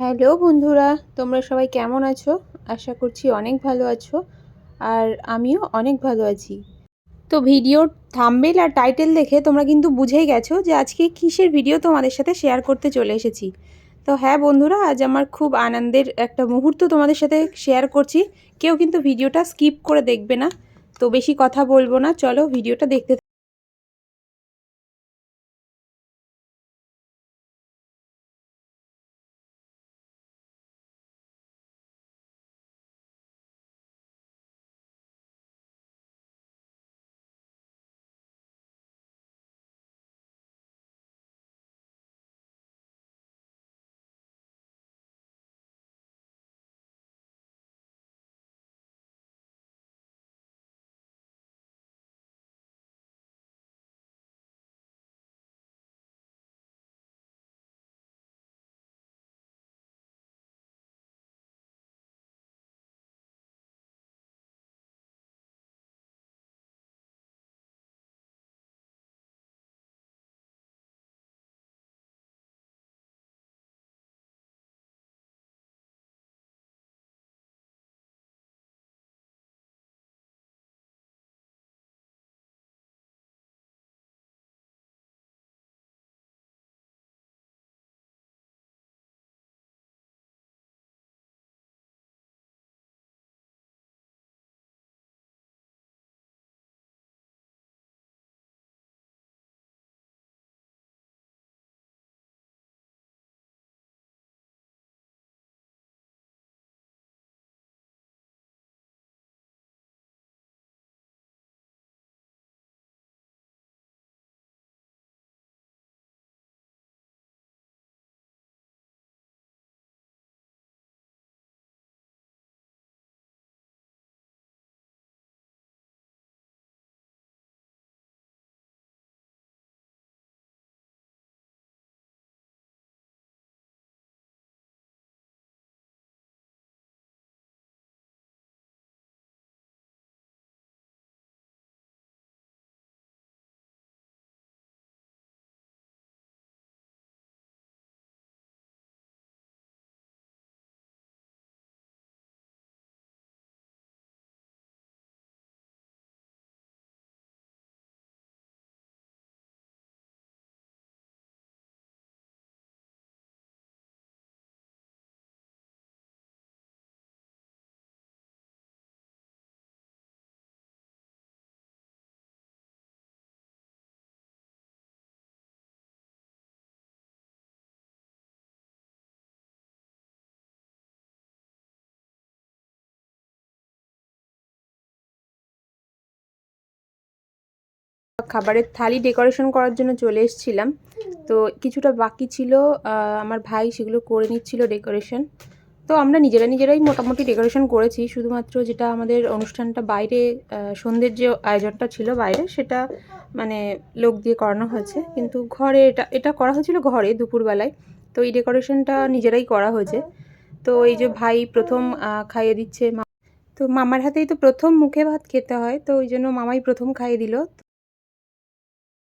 Hello বন্ধুরা, তোমরা সবাই কেমন আছো? আশা করছি অনেক ভালো আছো আর আমিও অনেক ভালো আছি। তো ভিডিওর থাম্বেল আর টাইটেল দেখে তোমরা কিন্তু বুঝেই গেছো যে আজকে কিসের ভিডিও তোমাদের সাথে শেয়ার করতে চলে এসেছি। তো হ্যাঁ বন্ধুরা, আজ আমার খুব আনন্দের একটা মুহূর্ত তোমাদের সাথে শেয়ার করছি। কেউ কিন্তু ভিডিওটা স্কিপ করে দেখবে না, তো বেশি কথা বলব না। চলো ভিডিওটা দেখতে খাবারের থালি ডেকোরেশন করার জন্য চলে এসেছিলাম। তো কিছুটা বাকি ছিল আমার ভাই সেগুলো করে নিচ্ছিল ডেকোরেশন। তো আমরা নিজেরা নিজেরাই মোটামুটি ডেকোরেশন করেছি, শুধুমাত্র যেটা আমাদের অনুষ্ঠানটা বাইরে সন্ধ্যের যে আয়োজনটা ছিল বাইরে, সেটা মানে লোক দিয়ে করানো হয়েছে। কিন্তু ঘরে এটা এটা করা হয়েছিল ঘরে দুপুরবেলায়। তো এই ডেকোরেশনটা নিজেরাই করা হয়েছে। তো এই যে ভাই প্রথম খাইয়ে দিচ্ছে তো মামার হাতেই তো প্রথম মুখে ভাত খেতে হয়, তো ওই জন্য মামাই প্রথম খাইয়ে দিল।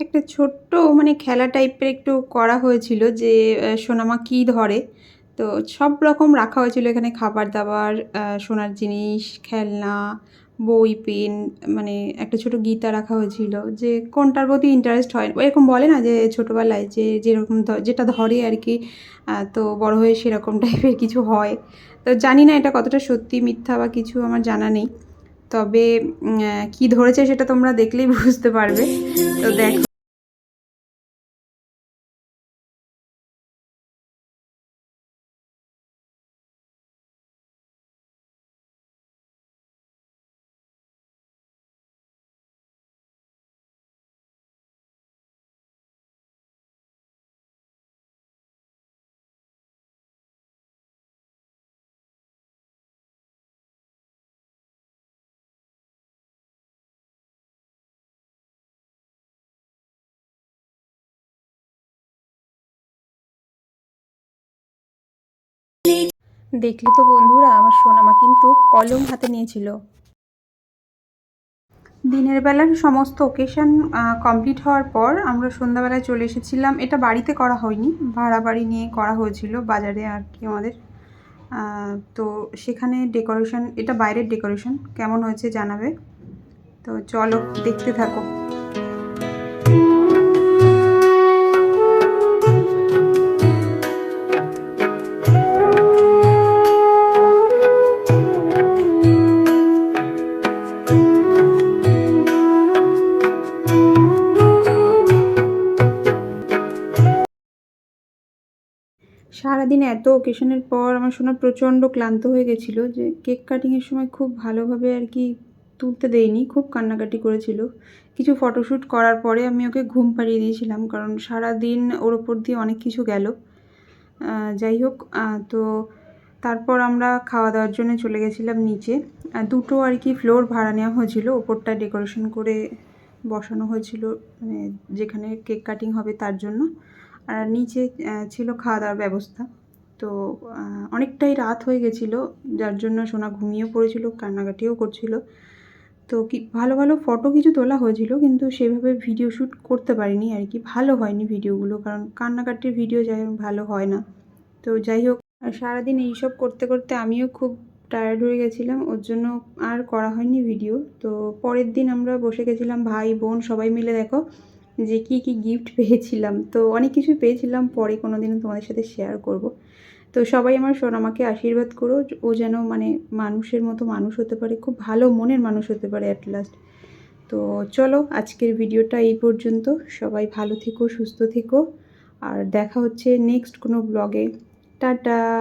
একটা ছোট্ট মানে খেলা টাইপের একটু করা হয়েছিল যে সোনামা কী ধরে? তো সব রকম রাখা হয়েছিল। এখানে খাবার দাবার সোনার জিনিস, খেলনা, বই, পেন মানে একটা ছোট গীতা রাখা হয়েছিল যে, কোনটার প্রতি ইন্টারেস্ট হয়? এরকম বলে না যে, ছোটোবেলায় যে, যেরকম যেটা ধরে আর কি তো বড় হয়ে সেরকম টাইপের কিছু হয়। তো জানি না এটা কতটা সত্যি, মিথ্যা বা কিছু আমার জানা নেই। তবে কি ধরেছে সেটা তোমরা দেখলেই বুঝতে পারবে। তো দেখো। দেখলে তো বন্ধুরা, আমার সোনামা কিন্তু কলম হাতে নিয়েছিল। দিনের বেলার সমস্ত ওকেশন কমপ্লিট হওয়ার পর আমরা সন্ধ্যাবেলায় চলে এসেছিলাম। এটা বাড়িতে করা হয়নি ভাড়া বাড়ি নিয়ে করা হয়েছিল বাজারে আর কি আমাদের। তো সেখানে ডেকোরেশন এটা বাইরের ডেকোরেশন কেমন হয়েছে জানাবে? তো চলো দেখতে থাকো। সারাদিন এত ওকেশনের পর আমার শোনা প্রচণ্ড ক্লান্ত হয়ে গেছিল যে কেক কাটিংয়ের সময় খুব ভালোভাবে আর কি তুলতে দেয়নি খুব কান্নাকাটি করেছিল। কিছু ফটোশ্যুট করার পরে আমি ওকে ঘুম পাড়িয়ে দিয়েছিলাম কারণ সারাদিন ওর ওপর দিয়ে অনেক কিছু গেল। যাই হোক তো তারপর আমরা খাওয়া দাওয়ার জন্য চলে গেছিলাম নিচে। দুটো আর কি ফ্লোর ভাড়া নেওয়া হয়েছিল, ওপরটা ডেকোরেশন করে বসানো হয়েছিল মানে যেখানে কেক কাটিং হবে তার জন্য। আর নিচে ছিল খাওয়া দাওয়ার ব্যবস্থা। তো অনেকটাই রাত হয়ে গেছিল, যার জন্য সোনা ঘুমিয়েও পড়েছিল, কান্নাকাটিও করছিল। তো কি, ভালো ভালো ফটো কিছু তোলা হয়েছিল, কিন্তু সেভাবে ভিডিও শ্যুট করতে পারিনি আর কি। ভালো হয়নি ভিডিওগুলো, কারণ কান্নাকাটির ভিডিও যাই হোক, ভালো হয় না। তো যাই হোক সারাদিন এইসব করতে করতে আমিও খুব টায়ার্ড হয়ে গেছিলাম, ওর জন্য আর করা হয়নি ভিডিও। তো পরের দিন আমরা বসে গেছিলাম, ভাই, বোন সবাই মিলে, দেখো যে কি কি গিফট পেয়েছিলাম। তো অনেক কিছু পেয়েছিলাম, পরে কোনো দিন তোমাদের সাথে শেয়ার করব। তো সবাই আমার সোনামাকে আশীর্বাদ করো। ও যেন মানে মানুষের মতো মানুষ হতে পারে, খুব ভালো মনের মানুষ হতে পারে অ্যাট লাস্ট তো চলো, আজকের ভিডিওটা এই পর্যন্ত। সবাই ভালো থেকো, সুস্থ থেকো। আর দেখা হচ্ছে নেক্সট কোনো ব্লগে টাটা!